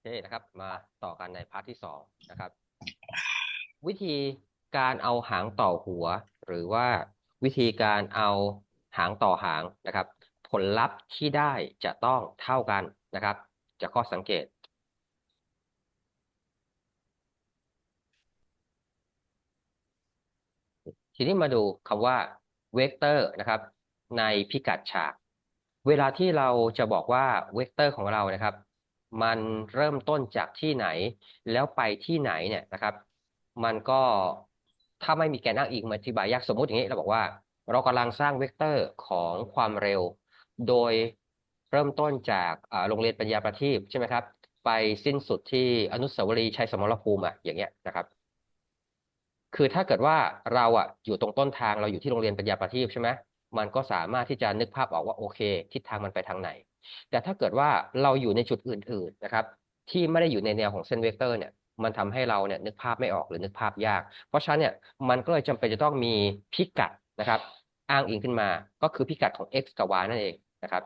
เคนะครับ มาต่อกันในพาร์ทที่สองนะครับ วิธีการเอาหางต่อหัว หรือว่าวิธีการเอาหางต่อหางนะครับ ผลลัพธ์ที่ได้จะต้องเท่ากันนะครับจะข้อสังเกต ทีนี้มาดูคำว่าเวกเตอร์นะครับ ในพิกัดฉาก เวลาที่เราจะบอกว่าเวกเตอร์ของเรานะครับ มันเริ่มต้นจากที่ไหน แล้วไปที่ไหนเนี่ยนะครับ มันก็ถ้าไม่มีแกนอ้างอิงมาอธิบายยากสมมุติอย่างนี้เราบอกว่า เรากำลังสร้างเวกเตอร์ของความเร็ว โดยเริ่มต้นจากอ่าโรงเรียนปัญญาประทีปใช่ไหมครับ ไปสิ้นสุดที่อนุสาวรีย์ชัยสมรภูมิอะอย่างเงี้ยนะครับ คือถ้าเกิดว่าเราอะอยู่ตรงต้นทางเราอยู่ที่โรงเรียนปัญญาประทีปใช่ไหมมันก็สามารถที่จะนึกภาพออกว่าโอเค ทิศทางมันไปทางไหน แต่ถ้าเกิดว่าเราอยู่ในจุดอื่นๆนะครับ ที่ไม่ได้อยู่ในแนวของเส้นเวกเตอร์เนี่ยมันทำให้เราเนี่ยนึกภาพไม่ออกหรือนึกภาพยาก เพราะฉะนั้นเนี่ยมันก็เลยจำเป็นจะต้องมีพิกัดนะครับ อ้างอิงขึ้นมาก็คือพิกัดของ x กับ y นั่นเองนะครับ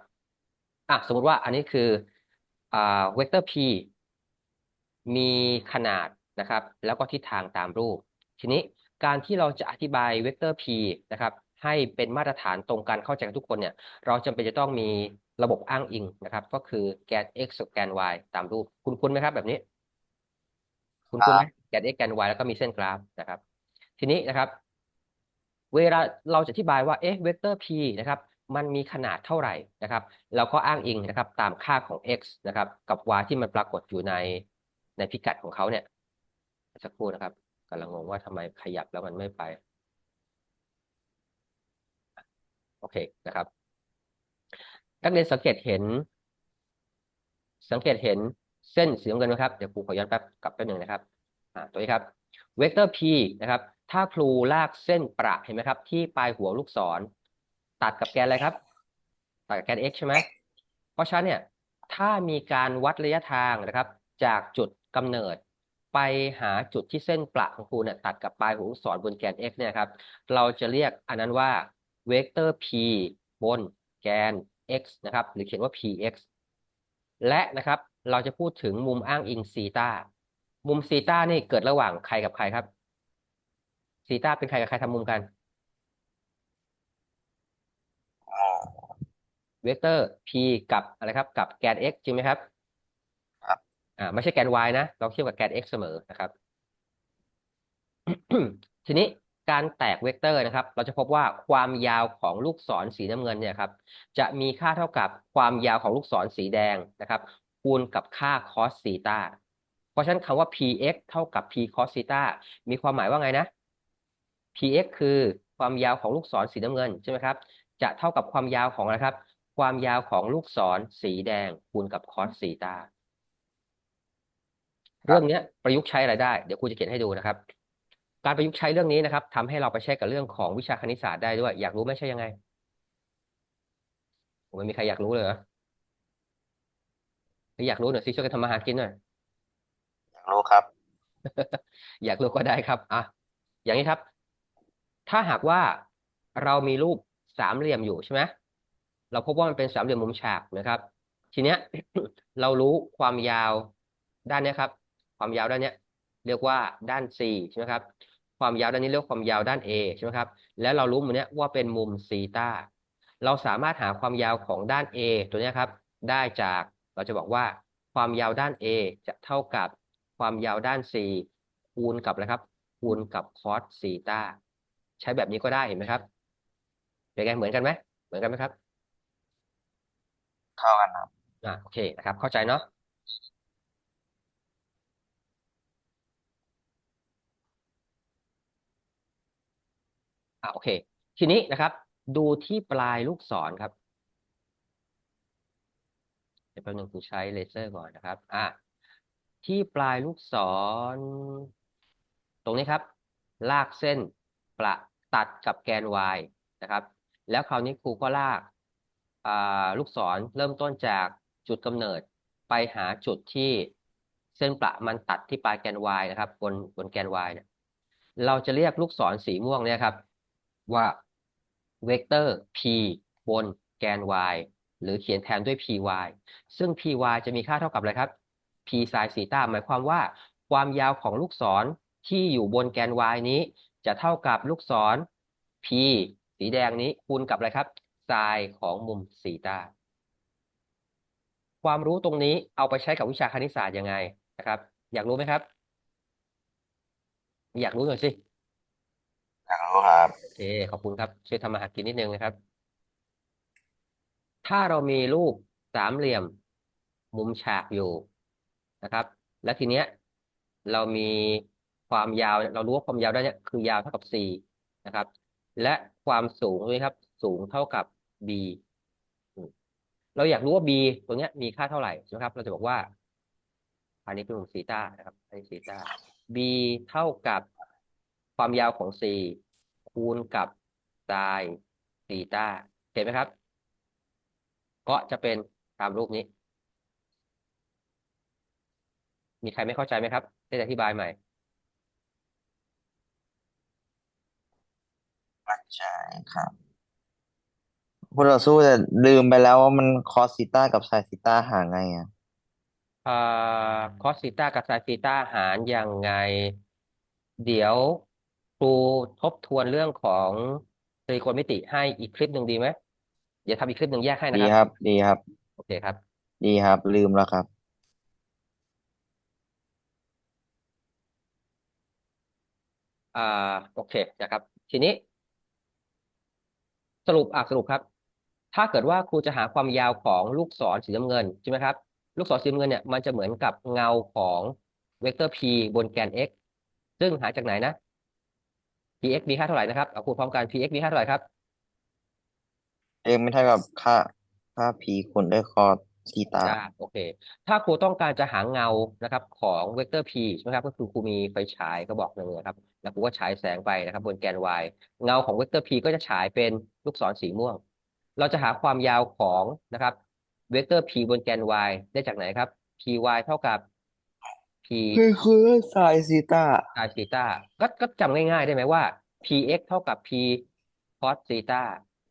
อะสมมุติว่าอันนี้คืออ่าเวกเตอร์ p มีขนาดนะครับ แล้วก็ทิศทางตามรูป ทีนี้การที่เราจะอธิบายเวกเตอร์ p นะครับให้เป็นมาตรฐานตรงกันเข้าใจกันทุกคนเนี่ย เราจำเป็นจะต้องมี ระบบอ้างอิงนะครับ ก็คือแกน x กับแกน y ตามรูป คุณคุณไหมครับแบบนี้ คุณคุณไหมแกน x แกน y แล้วก็มีเส้นกราฟนะครับ ทีนี้นะครับ เวลาเราจะอธิบายว่าเอ๊ะเวกเตอร์ p นะครับ มันมีขนาดเท่าไหร่นะครับเราก็อ้างอิงนะครับ ตามค่าของ x นะครับ กับ y ที่มันปรากฏอยู่ในในพิกัดของเขาเนี่ยสักครู่นะครับกำลังงงว่าทำไมขยับแล้วมันไม่ไป โอเคนะครับ นักเรียนสังเกตเห็น สังเกตเห็นเส้นสีน้ำเงินไหมครับ เดี๋ยวครูขอย้อนแป๊บกลับแป๊บหนึ่งนะครับอ่าตัวนี้ครับ เวกเตอร์ p นะครับ ถ้าครูลากเส้นประเห็นไหมครับ ที่ปลายหัวลูกศร ตัดกับแกนอะไรครับ ตัดกับแกน x ใช่ไหมเพราะฉะนั้นเนี่ย ถ้ามีการวัดระยะทางนะครับ จากจุดกำเนิด ไปหาจุดที่เส้นประของครูเนี่ยตัดกับปลายหัวลูกศรบนแกน x เนี่ยครับ เราจะเรียกอันนั้นว่าเวกเตอร์ p บนแกน x นะครับ หรือเขียนว่า px และนะครับ เราจะพูดถึงมุมอ้างอิงซีตามุมซีตานี่เกิดระหว่างใครกับใครครับซีตาเป็นใครกับใครทำมุมกันเวกเตอร์ p กับอะไรครับ กับแกน x จริงไหมครับครับอ่าไม่ใช่แกน y นะ เราเทียบกับแกน x เสมอนะครับ ทีนี้ การแตกเวกเตอร์นะครับ เราจะพบว่าความยาวของลูกศรสีน้ำเงินเนี่ยครับจะมีค่าเท่ากับความยาวของลูกศรสีแดงนะครับ คูณกับค่า cos ซีตาเพราะฉะนั้นคำว่า px เท่ากับ p cos ซีตามีความหมายว่าไงนะ px คือความยาวของลูกศรสีน้ำเงินใช่ไหมครับจะเท่ากับความยาวของอะไรครับ ความยาวของลูกศรสีแดง คูณกับ cos ซีตาเรื่องนี้ประยุกต์ใช้อะไรได้ เดี๋ยวครูจะเขียนให้ดูนะครับ การประยุกต์ใช้เรื่องนี้นะครับทำให้เราไปใช้กับเรื่องของวิชาคณิตศาสตร์ได้ด้วย อยากรู้ไหมใช่ยังไงโอ้ไม่มีใครอยากรู้เลยเหรอหรืออยากรู้หน่อยสิช่วยกันทำมาหากินหน่อยอยากรู้ครับ อยากรู้ก็ได้ครับอะอย่างนี้ครับ ถ้าหากว่าเรามีรูปสามเหลี่ยมอยู่ใช่ไหมเราพบว่ามันเป็นสามเหลี่ยมมุมฉากนะครับ ทีเนี้ย เรารู้ความยาวด้านเนี้ยครับ ความยาวด้านเนี้ย เรียกว่าด้าน C ใช่ไหมครับ ความยาวด้านนี้เรียกว่าความยาวด้าน A ใช่ไหมครับ แล้วเรารู้มุมเนี้ยว่าเป็นมุมซีตาเราสามารถหาความยาวของด้าน A ตัวเนี้ยครับ ได้จากเราจะบอกว่าความยาวด้าน A จะเท่ากับความยาวด้าน C คูณกับอะไรครับ คูณกับ cos ซีตาใช้แบบนี้ก็ได้เห็นไหมครับ เป็นไงเหมือนกันไหมเหมือนกันไหมครับ เข้ากันครับอ่าโอเคนะครับ เข้าใจเนาะ อ่าโอเค ทีนี้นะครับ ดูที่ปลายลูกศรครับเดี๋ยวแป๊บนึงครูใช้เลเซอร์ก่อนนะครับ อ่าที่ปลายลูกศร ตรงนี้ครับ ลากเส้นประตัดกับแกน y นะครับ แล้วคราวนี้ครูก็ลากอ่าลูกศรเริ่มต้นจากจุดกำเนิดไปหาจุดที่เส้นประมันตัดที่ปลายแกน y นะครับ บนบนแกน y เนี่ยเราจะเรียกลูกศรสีม่วงเนี่ยครับ ว่าเวกเตอร์ p บนแกน y หรือเขียนแทนด้วย py ซึ่ง py จะมีค่าเท่ากับอะไรครับ p ไซน์ซีตาหมายความว่า ความยาวของลูกศรที่อยู่บนแกน y นี้ จะเท่ากับลูกศร p สีแดงนี้คูณกับอะไรครับไซน์ของมุมซีตาความรู้ตรงนี้เอาไปใช้กับวิชาคณิตศาสตร์ยังไงนะครับ อยากรู้ไหมครับ อยากรู้หน่อยสิ รู้ครับโอเคขอบคุณครับ ช่วยทำมาหากินนิดนึงนะครับ ถ้าเรามีรูปสามเหลี่ยม มุมฉากอยู่นะครับ และทีเนี้ย เรามีความยาว เรารู้ว่าความยาวได้เนี่ยคือยาวเท่ากับ c นะครับ และความสูงด้วยครับ สูงเท่ากับ b เราอยากรู้ว่า b ตรงเนี้ยมีค่าเท่าไหร่ใช่ไหมครับ เราจะบอกว่า อันนี้เป็นมุมซีตานะครับอันนี้ซีตา b เท่ากับความยาวของ c คูณกับไซน์ซีตาเห็นไหมครับ ก็จะเป็นตามรูปนี้ มีใครไม่เข้าใจไหมครับได้อธิบายใหม่ไม่ใช่ครับผู้ต่อสู้แต่ลืมไปแล้วว่ามันคอสซิต้ากับไซซิต้าหาไงอะอ่าคอสซีตากับไซน์ซีตาหารยังไง เดี๋ยวค รูทบทวนเรื่องของตรีโกณมิติให้อีกคลิปหนึ่งดีไหมเดี๋ยวทำอีกคลิปหนึ่งแยกให้นะดีครับครับ ดีครับ โอเคครับ ดีครับ ลืมแล้วครับ อ่าโอเคนะครับ ทีนี้ สรุปอะสรุปครับ ถ้าเกิดว่าครูจะหาความยาวของลูกศรสีน้ำเงินใช่ไหมครับ ลูกศรสีน้ำเงินเนี่ยมันจะเหมือนกับเงาของเวกเตอร์ p บนแกน x ซึ่งหาจากไหนนะ px มีค่าเท่าไหร่นะครับเอาคูณพร้อมกัน px มีค่าเท่าไหร่ครับเองไม่เท่ากับค่าค่าพีคูณด้วยคอสซิต้าได้โอเค ถ้าครูต้องการจะหาเงานะครับ ของเวกเตอร์ p ใช่ไหมครับก็คือครูมีไฟฉายกระบอกหนึ่งนะครับแล้วครูก็ฉายแสงไปนะครับ บนแกน y เงาของเวกเตอร์ p ก็จะฉายเป็นลูกศรสีม่วง เราจะหาความยาวของนะครับเวกเตอร์ p บนแกน y ได้จากไหนครับ py เท่ากับ p คือคือไซซิต้า sin ซีตาก็ก็จำง่ายๆได้ไหมว่า px เท่ากับ p cos ซีตา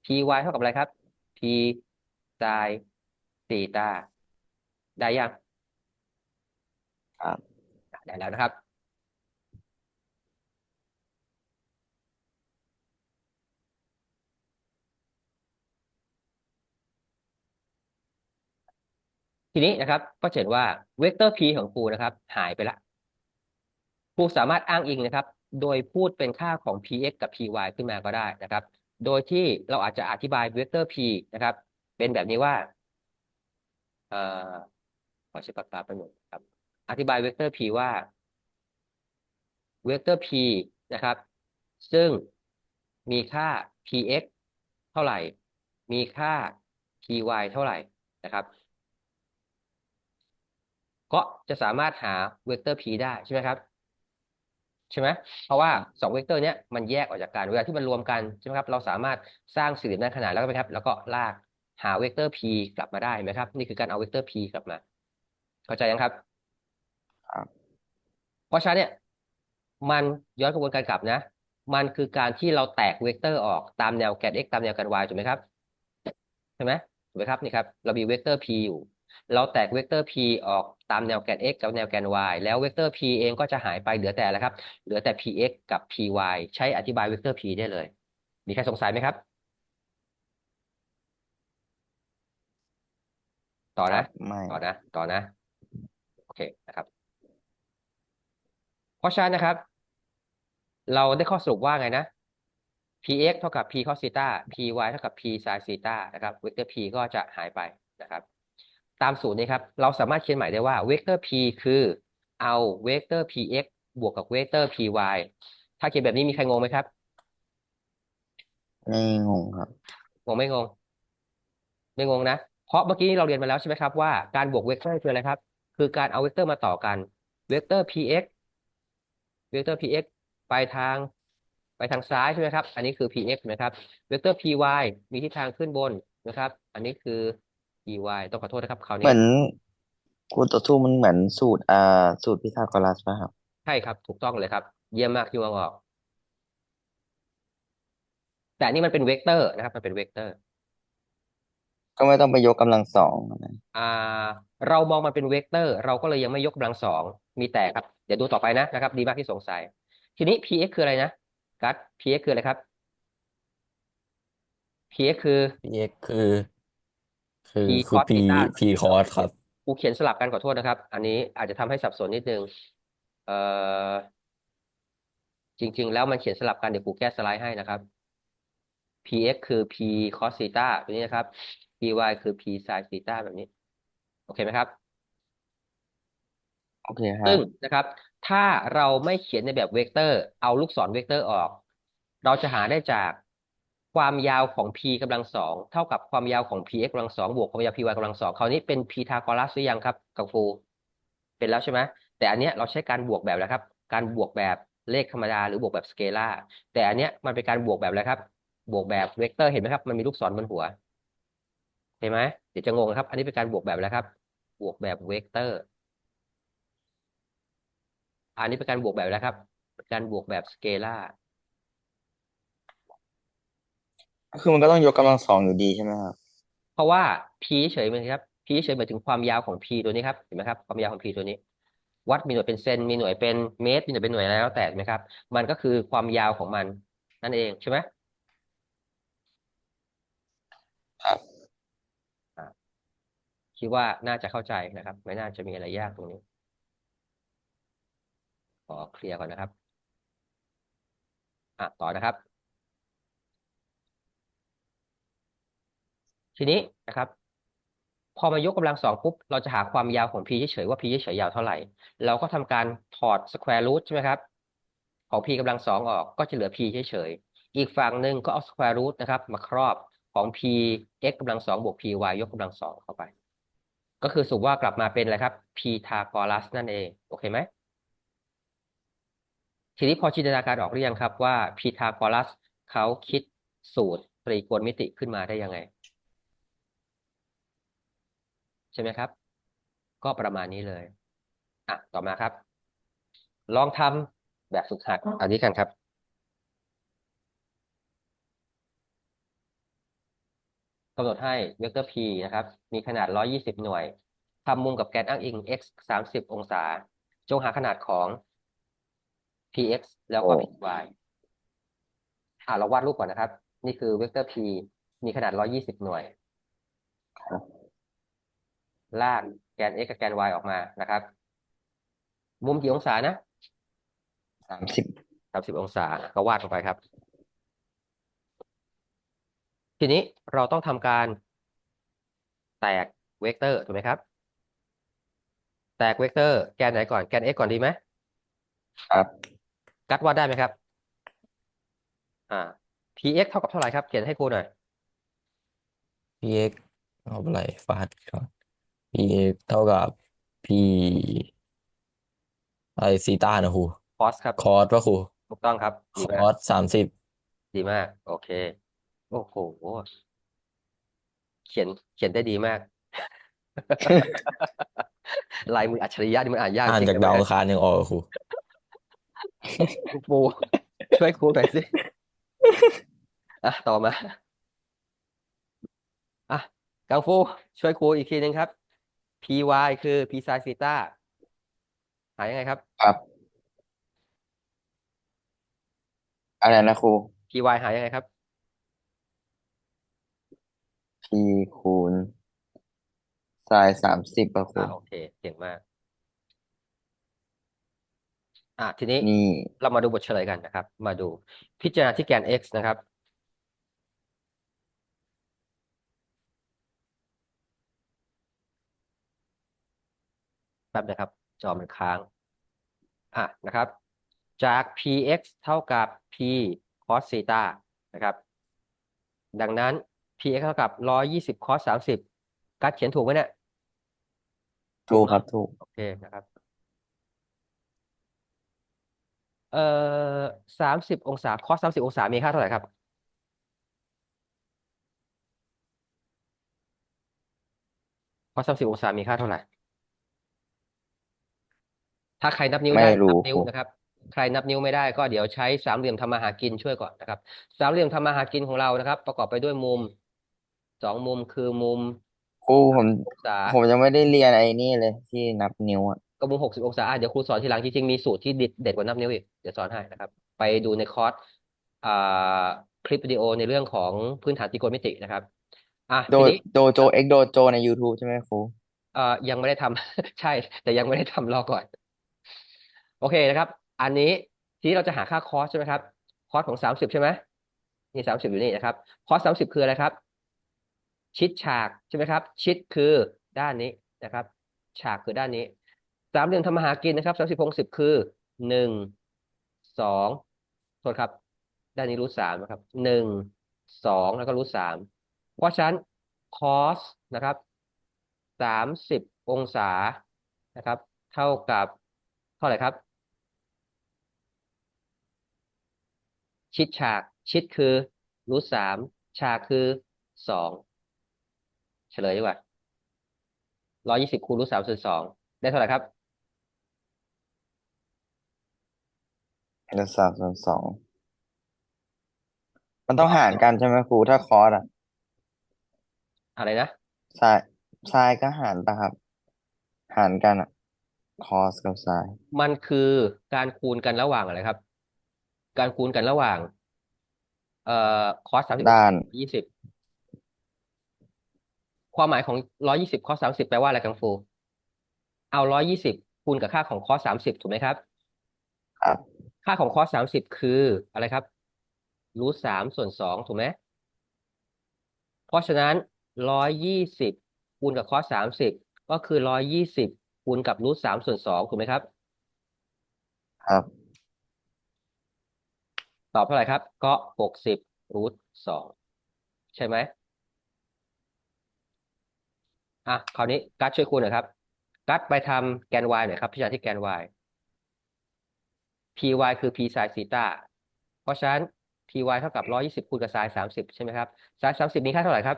py เท่ากับอะไรครับ p sin ซีตาได้ยังครับอะได้แล้วนะครับ ทีนี้นะครับก็เห็นว่าเวกเตอร์ p ของครูนะครับ หายไปละครูสามารถอ้างอิงนะครับ โดยพูดเป็นค่าของ px กับ py ขึ้นมาก็ได้นะครับ โดยที่เราอาจจะอธิบายเวกเตอร์ p นะครับ เป็นแบบนี้ว่าเอ่อขอใช้ปากกาไปหนึ่งครับ อธิบายเวกเตอร์ p ว่าเวกเตอร์ p นะครับ ซึ่งมีค่า px เท่าไหร่ มีค่า py เท่าไหร่นะครับ ก็จะสามารถหาเวกเตอร์ p ได้ใช่ไหมครับใช่ไหมเพราะว่าสองเวกเตอร์เนี้ยมันแยกออกจากกันเวลาที่มันรวมกันใช่ไหมครับเราสามารถสร้างสี่เหลี่ยมด้านขนานแล้วก็ไปครับ แล้วก็ลากหาเวกเตอร์ p กลับมาได้เห็นไหมครับ นี่คือการเอาเวกเตอร์ p กลับมา เข้าใจยังครับครับเพราะฉะนั้นเนี่ยมันย้อนกระบวนการกลับนะ มันคือการที่เราแตกเวกเตอร์ออกตามแนวแกน x ตามแนวแกน y ถูกไหมครับใช่ไหมถูกไหมครับนี่ครับ เรามีเวกเตอร์ p อยู่ เราแตกเวกเตอร์ p ออกตามแนวแกน x กับแนวแกน y แล้วเวกเตอร์ p เองก็จะหายไปเหลือแต่อะไรครับ เหลือแต่ px กับ py ใช้อธิบายเวกเตอร์ p ได้เลย มีใครสงสัยไหมครับ ต่อครันะบไม่ต่อนะ ต่อนะ โอเคนะครับ เพราะฉะนั้นนะครับ เราได้ข้อสรุปว่าไงนะ px เท่ากับ p cos ซีตา py เท่ากับ p sin ซีตานะครับเวกเตอร์ p ก็จะหายไปนะครับ ตามสูตรนี้ครับ เราสามารถเขียนใหม่ได้ว่าเวกเตอร์ p คือเอาเวกเตอร์ px บวกกับเวกเตอร์ py ถ้าเขียนแบบนี้มีใครงงไหมครับไม่งงครับ งงไม่งง ไม่งงนะ เพราะเมื่อกี้เราเรียนมาแล้วใช่ไหมครับว่าการบวกเวกเตอร์คืออะไรครับ คือการเอาเวกเตอร์มาต่อกันเวกเตอร์ px เวกเตอร์ px ไปทาง ไปทางซ้ายใช่ไหมครับ อันนี้คือ px นะครับ เวกเตอร์ py มีทิศทางขึ้นบนนะครับ อันนี้คือ py ต้องขอโทษนะครับคราวเหนี้มือนคูณต่อสู้มันเหมือนสูตรอ่าสูตรพีทาโกรัสป่ะครับ ใช่ครับ ถูกต้องเลยครับ เยี่ยมมากที่มองออก แต่อันนี่มันเป็นเวกเตอร์นะครับ มันเป็นเวกเตอร์ ก็ไม่ต้องไปยกกำลังสองนะอ่า เรามองมันเป็นเวกเตอร์ เราก็เลยยังไม่ยกกำลังสองมีแต่ครับ เดี๋ยวดูต่อไปนะนะครับ ดีมากที่สงสัย ทีนี้ px คืออะไรนะกัด px คืออะไรครับ px คือ px คือ คือ p คือ cos p theta p cos ครับ กูเขียนสลับกันขอโทษนะครับ อันนี้อาจจะทำให้สับสนนิดนึง เอ่อ จริง ๆ แล้วมันเขียนสลับกันเดี๋ยวกูแก้สไลด์ให้นะครับ px คือ p cos theta ตัวนี้นะครับ py คือ p sin theta แบบนี้ โอเคไหมครับ โอเคครัซึ่บ งนะครับ ถ้าเราไม่เขียนในแบบเวกเตอร์ เอาลูกศรเวกเตอร์ออก เราจะหาได้จาก ความยาวของ p กำลังสองเท่ากับความยาวของ px กำลังสองบวกความยาว py กำลังสองคราวนี้เป็นพีทาโกรัสหรือยังครับกังฟู เป็นแล้วใช่ไหมแต่อันเนี้ยเราใช้การบวกแบบแล้วครับ การบวกแบบเลขธรรมดาหรือบวกแบบสเกลาแต่อันเนี้ยมันเป็นการบวกแบบอะไรครับ บวกแบบเวกเตอร์เห็นไหมครับมันมีลูกศรบนหัว เห็นไหมเดี๋ยวจะงงครับ อันนี้เป็นการบวกแบบอะไรครับ บวกแบบเวกเตอร์ อันนี้เป็นการบวกแบบอะไรครับ การบวกแบบสเกลาร์ คือมันก็ต้องยกกำลังสองอยู่ดีใช่ไหมครับ เพราะว่า p เฉยๆมันครับ p เฉยๆหมายถึงความยาวของ p ตัวนี้ครับเห็นไหมครับความยาวของ p ตัวนี้ วัดมีหน่วยเป็นเซนมีหน่วยเป็นเมตร มีหน่วยเป็นหน่วยอะไรแล้วแต่เห็นไหมครับ มันก็คือความยาวของมัน นั่นเองใช่ไหมครับอะคิดว่าน่าจะเข้าใจนะครับ ไม่น่าจะมีอะไรยากตรงนี้ขอเคลียร์ก่อนนะครับ อะต่อนะครับ ทีนี้นะครับ พอมายกกำลังสองปุ๊บเราจะหาความยาวของ p เฉยๆว่า p เฉยๆยาวเท่าไหร่ เราก็ทำการถอด square root ใช่ไหมครับ ของ p กำลังสองออกก็จะเหลือ p เฉยๆอีกฝั่งหนึ่งก็เอา square root นะครับ มาครอบของ p x กำลังสองบวก p y ยกกำลังสองเข้าไป ก็คือสรุปว่ากลับมาเป็นอะไรครับพีทาโกรัสนั่นเองโอเคไหมทีนี้พอจินตนาการออกหรือยังครับว่าพีทาโกรัสเขาคิดสูตรตรีโกณมิติขึ้นมาได้ยังไง ใช่ไหมครับ ก็ประมาณนี้เลยอะต่อมาครับ ลองทำแบบฝึกหัดอันนี้กันครับกำหนดให้เวกเตอร์ p นะครับ มีขนาด 120 หน่วยทำมุมกับแกนอ้างอิง x 30 องศา จงหาขนาดของ px แล้วก็โอ้ py อะเราวาดรูปก่อนนะครับ นี่คือเวกเตอร์ p มีขนาด 120 หน่วยครับ ลากแกน x กับแกน y ออกมานะครับ มุมกี่องศานะสามสิบ30องศาก็วาดลงไปครับ ทีนี้เราต้องทำการแตกเวกเตอร์ถูกไหมครับ แตกเวกเตอร์แกนไหนก่อนแกน x ก่อนดีไหมครับกัดวาดได้ไหมครับ อ่า px เท่ากับเท่าไหร่ครับ เขียนให้ครูหน่อย px เอาอะไรฟาดก่อน px เท่ากับ p อะไรซีต้านะครู cos ครับ คอสป่ะครูถูกต้องครับคดีอมากสสามสิบดีมาก โอเค โอ้โห เขียนเขียนได้ดีมาก ลายมืออัจฉริยะนี่มันอ่านยากอ่านจริงจากเลยดาวนะอังคารยังออกอะครูครูปูช่วยครูหน่อยสิ อะ ต่อมา อะกังฟู ช่วยครูอีกทีหนึ่งครับ py คือ p sin theta หายังไงครับ ครับอะไรนะครู py หายังไงครับ p คูณไซน์สามสิบอะครู อ่าโอเคเก่งมาก อะทีนี้นี่ เรามาดูบทเฉลยกันนะครับ มาดูพิจารณาที่แกน x นะครับ แป๊บนะครับ จอมันค้างอะนะครับ จาก px เท่ากับ p cos theta นะครับ ดังนั้น px เท่ากับ120 cos 30กัดเขียนถูกไหมเนี่ยถูกครับถูก โอเคนะครับ เอ่อสามสิบองศา cos สามสิบองศามีค่าเท่าไหร่ครับ cos สามสิบองศามีค่าเท่าไหร่ ถ้าใครนับนิ้วไม่ได้รู้ นับนิ้วครูนะครับ ใครนับนิ้วไม่ได้ก็เดี๋ยวใช้สามเหลี่ยมทำมาหากินช่วยก่อนนะครับ สามเหลี่ยมทำมาหากินของเรานะครับ ประกอบไปด้วยมุมสองมุมคือมุมครูผมองศา ผมยังไม่ได้เรียนไอ้นี่เลยที่นับนิ้วอะก็มุมหกสิบองศาอะเดี๋ยวครูสอนทีหลังจริงๆ มีสูตรที่เด็ดเด็ดกว่านับนิ้วอีก เดี๋ยวสอนให้นะครับ ไปดูในคอร์สอ่าคลิปวิดีโอในเรื่องของพื้นฐานตรีโกณมิตินะครับ อะโดทีนี้โดโจเอ็กโดโจใน YouTube ใช่ไหมครู เอ่อยังไม่ได้ทำ ใช่ แต่ยังไม่ได้ทำรอก่อน โอเคนะครับ อันนี้ทีนี้เราจะหาค่าคอสใช่ไหมครับ คอสของสามสิบใช่ไหมนี่สามสิบอยู่นี่นะครับ คอสสามสิบคืออะไรครับ ชิดฉากใช่ไหมครับ ชิดคือด้านนี้นะครับ ฉากคือด้านนี้สามเหลี่ยมทำมาหากินนะครับสามสิบหกสิบคือหนึ่งสองโทษครับ ด้านนี้รูทสามนะครับหนึ่งสองแล้วก็รูทสามเพราะฉะนั้นคอสนะครับสามสิบองศานะครับ เท่ากับเท่าไหร่ครับ ชิดฉาก ชิดคือรูทสามฉากคือสองเฉลยดีกว่าร้อยยี่สิบคูณรูทสามส่วนสองได้เท่าไหร่ครับเดี๋ยวสามส่วนสองมันต้องหารกันใช่ไหมครูถ้าคอร์สอะอะไรนะไซน์ไซน์ก็หารปะครับ หารกันอะคอสกับไซน์มันคือการคูณกันระหว่างอะไรครับ การคูณกันระหว่าง เอ่อคอสสามสิบด้าน ยี่สิบความหมายของร้อยี่สิบคอสสามสิบแปลว่าอะไรกังฟู เอาร้อยี่สิบคูณกับค่าของคอสสามสิบถูกไหมครับ ครับ ค่าของคอสสามสิบคืออะไรครับรูทสามส่วนสองถูกไหมเพราะฉะนั้นร้อยยี่สิบคูณกับคอสสามสิบก็คือร้อยยี่สิบคูณกับรูทสามส่วนสองถูกไหมครับ ครับ ตอบเท่าไหร่ครับ ก็หกสิบรูทสองใช่ไหมอะคราวนี้กัดช่วยคูณหน่อยครับ กัดไปทำแกน y หน่อยครับ พิจารณาที่แกน y py คือ p sin ซีตาเพราะฉะนั้น py เท่ากับร้อยยี่สิบคูณกับ sin สามสิบใช่ไหมครับ sin สามสิบมีค่าเท่าไหร่ครับ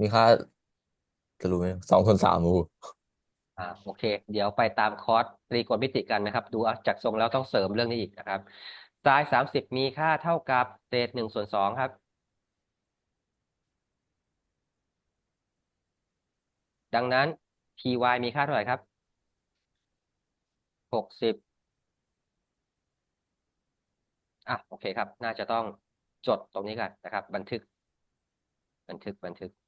มีค่าจะรู้ไหมสองส่วนสามครู อ่าโอเค เดี๋ยวไปตามคอร์สตรีโกณมิติกันนะครับ ดูจากทรงแล้วต้องเสริมเรื่องนี้อีกนะครับ sin สามสิบมีค่าเท่ากับเศษหนึ่งส่วนสองครับ ดังนั้น py มีค่าเท่าไหร่ครับหกสิบอะโอเคครับ น่าจะต้องจดตรงนี้กันนะครับ บันทึก บันทึกบันทึก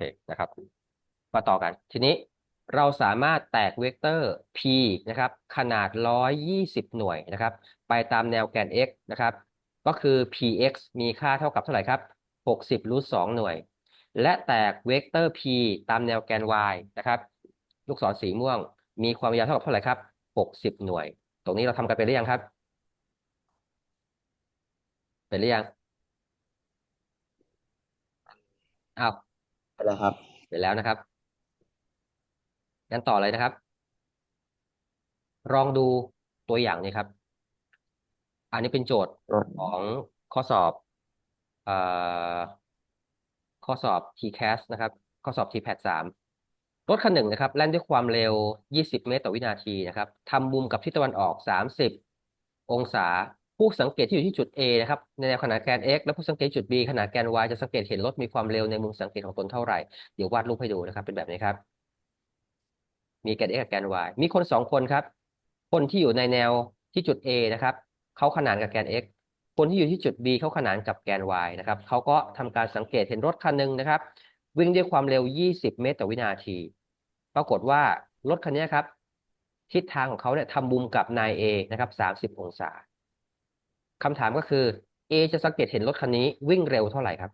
เคนะครับมาต่อกัน ทีนี้เราสามารถแตกเวกเตอร์ p นะครับ ขนาด 120 หน่วยนะครับ ไปตามแนวแกน x นะครับ ก็คือ px มีค่าเท่ากับเท่าไหร่ครับ 60รูท2หน่วย และแตกเวกเตอร์ p ตามแนวแกน y นะครับ ลูกศรสีม่วง มีความยาวเท่ากับเท่าไหร่ครับ 60 หน่วย ตรงนี้เราทำกันไปหรือยังครับ เป็นหรือยังอ้าว แล้วครับ เสร็จแล้วนะครับ งั้นต่อเลยนะครับ ลองดูตัวอย่างนี้ครับ อันนี้เป็นโจทย์ของข้อสอบเอ่อข้อสอบ TCAS นะครับ ข้อสอบ TPAT สามรถคันหนึ่งนะครับแล่นด้วยความเร็ว 20 เมตรต่อวินาทีนะครับทำมุมกับทิศตะวันออก 30 องศา ผู้สังเกตที่อยู่ที่จุด A นะครับในแนวขนานแกน x และผู้สังเกตจุด B ขนานแกน y จะสังเกตเห็นรถมีความเร็วในมุมสังเกตของตนเท่าไหร่ เดี๋ยววาดรูปให้ดูนะครับ เป็นแบบนี้ครับ มีแกน x กับแกน y มีคนสองคนครับ คนที่อยู่ในแนวที่จุด A นะครับเขาขนานกับแกน x คนที่อยู่ที่จุด B เขาขนานกับแกน y นะครับเขาก็ทำการสังเกตเห็นรถคันหนึ่งนะครับ วิ่งด้วยความเร็ว 20 เมตรต่อวินาที ปรากฏว่ารถคันนี้ครับ ทิศทางของเขาเนี่ยทำมุมกับนาย A นะครับ 30 องศา คำถามก็คือ A จะสังเกตเห็นรถคันนี้วิ่งเร็วเท่าไหร่ครับ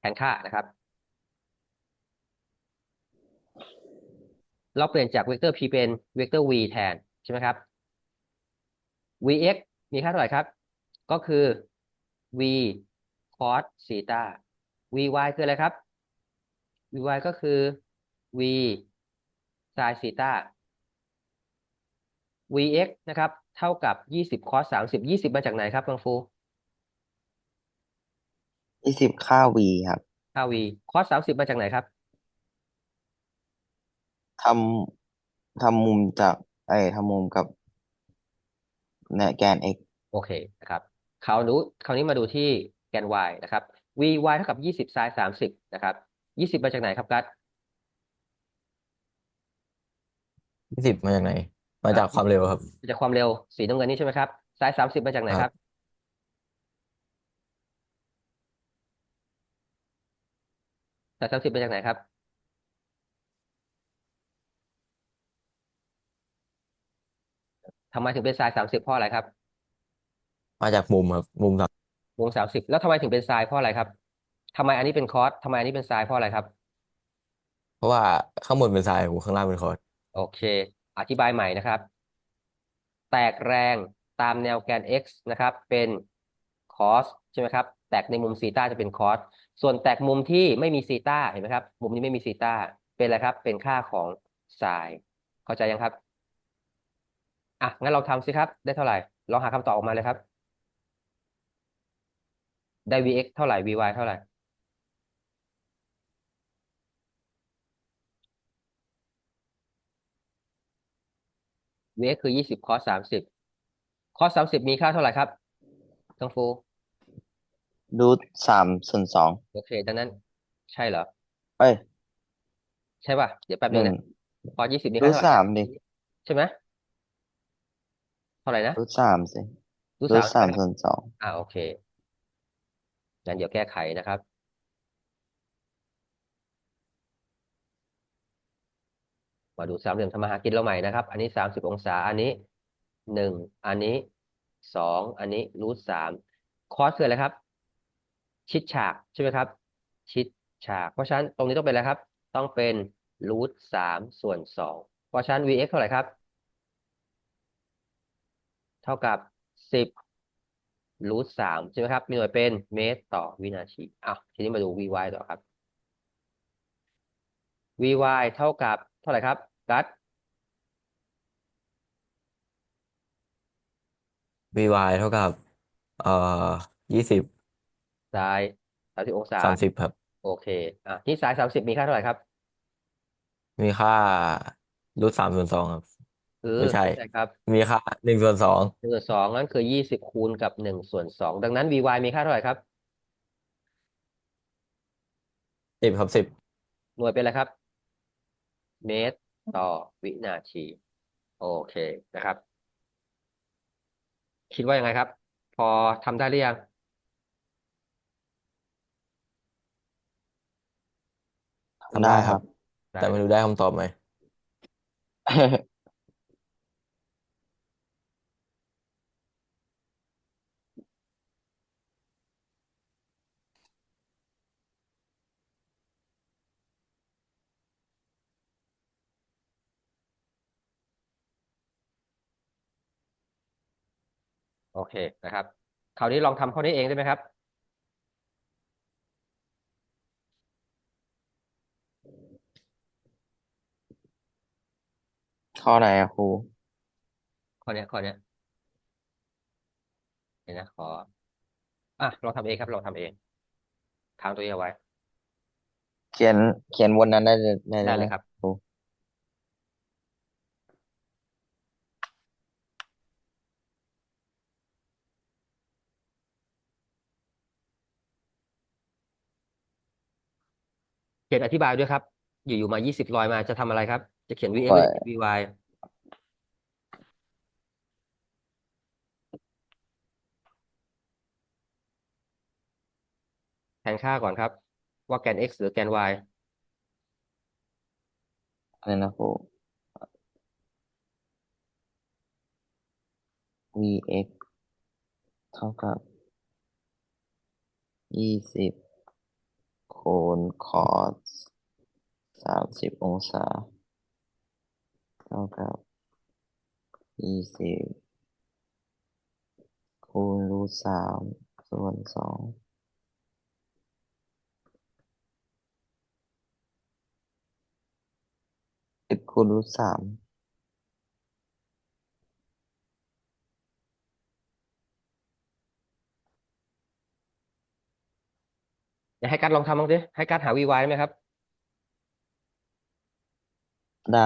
แทนค่านะครับ เราเปลี่ยนจากเวกเตอร์ p เป็นเวกเตอร์ v แทน ใช่ไหมครับ vx มีค่าเท่าไหร่ครับ ก็คือ v cos ซีตา vy คืออะไรครับ vy ก็คือ v sin ซีตา vx นะครับ เท่ากับยี่สิบคอสสามสิบยี่สิบมาจากไหนครับกังฟูยี่สิบค่า v ครับค่าวีคอสสามสิบมาจากไหนครับทำทำมุมจากไอ้ทำมุมกับเนี่ยแกน x โอเคนะครับคราวนู้คราวนี้มาดูที่แกน y นะครับ vy เท่ากับยี่สิบไซน์สามสิบนะครับยี่สิบมาจากไหนครับกัส ยี่สิบมาจากไหน มาจากความเร็วครับมาจากความเร็วสีน้ำเงินนี่ใช่ไหมครับไซน์สามสิบมาจากไหนคครัรับบไซน์สามสิบมาจากไหนครับ ทำไมถึงเป็นไซน์สามสิบเพราะอะไรครับ มาจากมุมครับ มุมสามวงสามสิบแล้วทำไมถึงเป็นไซน์เพราะอะไรครับทำไมอันนี้เป็นคอสทำไมอันนี้เป็นไซน์เพราะอะไรครับ เพราะว่าข้างบนเป็นไซน์ข้างล่างเป็นคอร์ส โอเค อธิบายใหม่นะครับ แตกแรงตามแนวแกน x นะครับ เป็น cos ใช่ไหมครับ แตกในมุมซีตาจะเป็น cos ส่วนแตกมุมที่ไม่มีซีตาเห็นไหมครับ มุมนี้ไม่มีซีตาเป็นอะไรครับ เป็นค่าของ sin เข้าใจยังครับ อะ งั้นเราทำสิครับ ได้เท่าไหร่ ลองหาคำตอบออกมาเลยครับ ได้ vx เท่าไหร่ vy เท่าไหร่ vx คือยี่สิบ cos สามสิบ cos สามสิบมีค่าเท่าไหร่ครับกังฟูรูทสามส่วนสองโอเค ดังนั้น ใช่เหรอ เอ้ย ใช่ป่ะ เดี๋ยวแป๊บหนึงนึ่งนะ cos ยี่สิบมีรูค่าทเท่าไหร่สามดิใช่ไหมเท่าไหร่นะรูทสามสิรูทรูสาทมสามส่วนสองอ่าโอเคงั้นเดี๋ยวแก้ไขนะครับ มาดูสามเหลี่ยมทำมาหากินเราใหม่นะครับ อันนี้สามสิบองศา อันนี้หนึ่งอันนี้สองอันนี้รูทสามคอสคืออะไรครับ ชิดฉากใช่ไหมครับ ชิดฉาก เพราะฉะนั้นตรงนี้ต้องเป็นอะไรครับ ต้องเป็นรูทสามส่วนสองเพราะฉะนั้น vx เท่าไหร่ครับ เท่ากับสิบรูทสามใช่ไหมครับ มีหน่วยเป็นเมตรต่อวินาทีอะทีนี้มาดู vy ต่อครับ vy เท่ากับเท่าไหร่ครับ กัด vy เท่ากับ เอ่อยี่สิบซ้ายสามสิบองศา สามสิบครับ โอเค อะที่สายสามสิบมีค่าเท่าไหร่ครับมีค่ารูทสามส่วนสองครับคือไม่ใช่ ใช่ครับมีค่าหนึ่งส่วนสองหนึ่งส่วนสองนั่นคือยี่สิบคูณกับหนึ่งส่วนสองดังนั้น vy มีค่าเท่าไหร่ครับ สิบครับสิบหน่วยเป็นอะไรครับ เมตร ต่อวินาที โอเคนะครับ คิดว่ายังไงครับ พอทำได้หรือยังทำได้ได้คครัรับบแต่ไม่รู้ได้คำตอบไหม เคนะครับคราวนี้ลองทำข้อนี้เองได้ไหมครับ ข้อไหนอะครูข้อเนี้ยข้อเนี้ยเดี๋ยวนะขออะลองทำเองครับลองทำเองค้างตัวนี้เอาไว้ เขียนเขียนวนนั้นได้เลยได้ได้เลเลยยครับ ครู เขียนอธิบายด้วยครับ อยู่ๆมายี่สิบลอยมาจะทำอะไรครับ จะเขียน vx ปล่หอรืยอ vy แทนค่าก่อนครับ ว่าแกน x หรือแกน y อะไรนะครู vx เท่ากับยี่สิบ คูณ cos สามสิบองศา เท่ากับยี่สิบคูณรูทสามส่วนสองสิบคูณรูทสาม เดี๋ยวให้กัดลองทำบ้างดิให้กัดหา vy ได้ไหมครับ ได้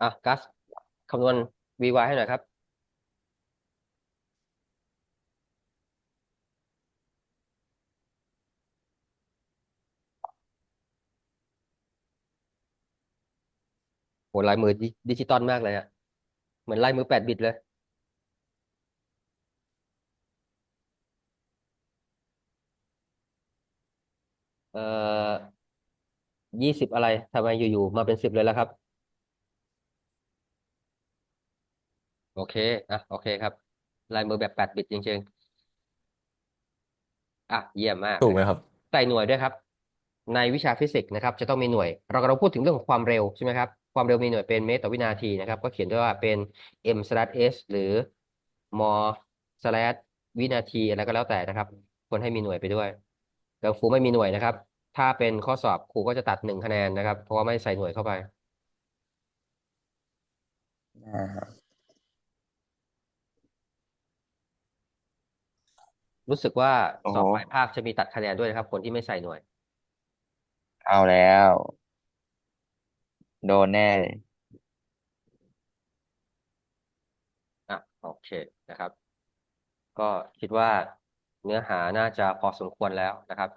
อะกัสคำนวณ vy ให้หน่อยครับ ลายมือดิดิจิตอลมากเลยอะเหมือนลายมือแปดบิตเลย เอ่อยี่สิบอะไรทำไมอยู่ๆมาเป็นสิบเลยล่ะครับ โอเคอะโอเคครับ ลายมือแบบแปดบิตจริงๆ อะเยี่ยมมากถูกไหมครับใส่หน่วยด้วยครับ ในวิชาฟิสิกส์นะครับ จะต้องมีหน่วย เราเราพูดถึงเรื่องของความเร็วใช่ไหมครับ ความเร็วมีหน่วยเป็นเมตรต่อวินาทีนะครับ ก็เขียนด้วยว่าเป็น m slash s หรือม slash วินาทีอะไรก็แล้วแต่นะครับ ควรให้มีหน่วยไปด้วยแต่ครูไม่มีหน่วยนะครับ ถ้าเป็นข้อสอบครูก็จะตัดหนึ่งคะแนนนะครับ เพราะว่าไม่ใส่หน่วยเข้าไปได้ครับรู้สึกว่าโอ้สอบโหปลายภาคจะมีตัดคะแนนด้วยนะครับ คนที่ไม่ใส่หน่วย เอาแล้ว โดนแน่เลยอะโอเคนะครับ ก็คิดว่าเนื้อหาน่าจะพอสมควรแล้วนะครับ